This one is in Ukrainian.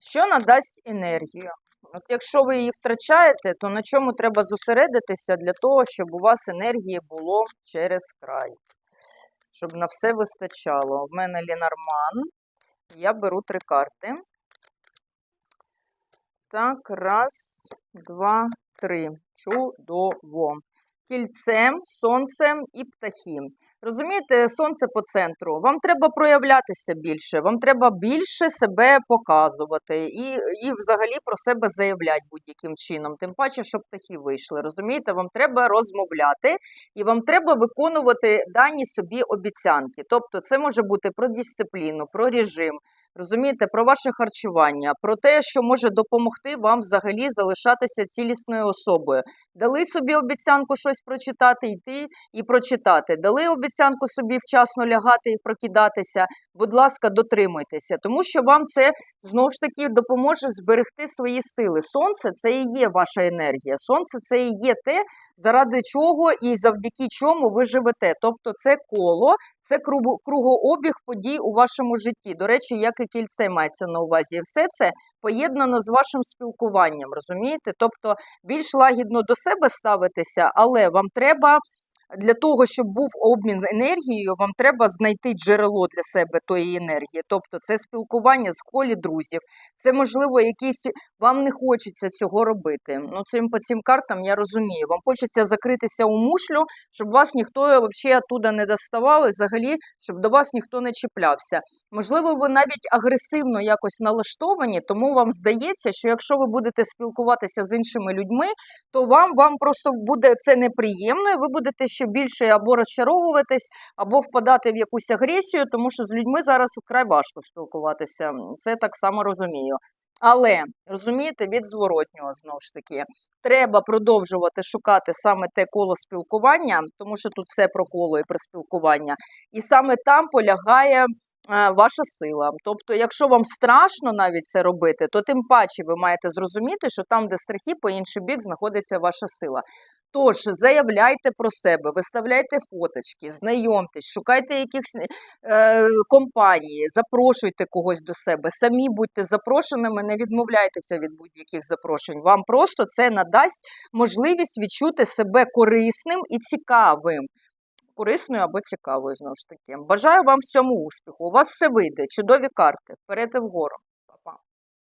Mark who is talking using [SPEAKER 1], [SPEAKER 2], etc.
[SPEAKER 1] Що надасть енергію? От якщо ви її втрачаєте, то на чому треба зосередитися для того, щоб у вас енергії було через край, щоб на все вистачало. В мене Лінарман. Я беру три карти. Так, раз, два, три. Чудово. Кільцем, сонцем і птахи. Розумієте, сонце по центру. Вам треба проявлятися більше, вам треба більше себе показувати і, і взагалі про себе заявляти будь-яким чином. Тим паче, щоб птахи вийшли. Розумієте, вам треба розмовляти і вам треба виконувати дані собі обіцянки. Тобто, це може бути про дисципліну, про режим. Розумієте, про ваше харчування, про те, що може допомогти вам взагалі залишатися цілісною особою. Дали собі обіцянку щось прочитати, йти і прочитати. Дали обіцянку собі вчасно лягати і прокидатися. Будь ласка, дотримуйтеся, тому що вам це знову ж таки допоможе зберегти свої сили. Сонце це і є ваша енергія. Сонце це і є те, заради чого і завдяки чому ви живете. Тобто, це коло, це кругообіг подій у вашому житті. До речі, як і кільце мається на увазі. І все це поєднано з вашим спілкуванням, розумієте? Тобто більш лагідно до себе ставитися, але вам треба. Для того, щоб був обмін енергією, вам треба знайти джерело для себе тої енергії. Тобто це спілкування з колі друзів. Це, можливо, якісь вам не хочеться цього робити. Ну, цим по цим картам я розумію. Вам хочеться закритися у мушлю, щоб вас ніхто взагалі оттуда не доставав, і взагалі, щоб до вас ніхто не чіплявся. Можливо, ви навіть агресивно якось налаштовані, тому вам здається, що якщо ви будете спілкуватися з іншими людьми, то вам, вам просто буде це неприємно, і ви будете ще більше або розчаровуватись, або впадати в якусь агресію, тому що з людьми зараз вкрай важко спілкуватися. Це так само розумію. Але розумієте, від зворотнього знову ж таки треба продовжувати шукати саме те коло спілкування, тому що тут все про коло і про спілкування, і саме там полягає. е, Ваша сила. Тобто, якщо вам страшно навіть це робити, то тим паче ви маєте зрозуміти, що там, де страхи, по інший бік знаходиться ваша сила. Тож заявляйте про себе, виставляйте фоточки, знайомтесь, шукайте якихось е, компанії, запрошуйте когось до себе, самі будьте запрошеними, не відмовляйтеся від будь-яких запрошень. Вам просто це надасть можливість відчути себе корисним і цікавим. Корисною або цікавою, знову ж таки. Бажаю вам в цьому успіху. У вас все вийде. Чудові карти. Вперед і вгору.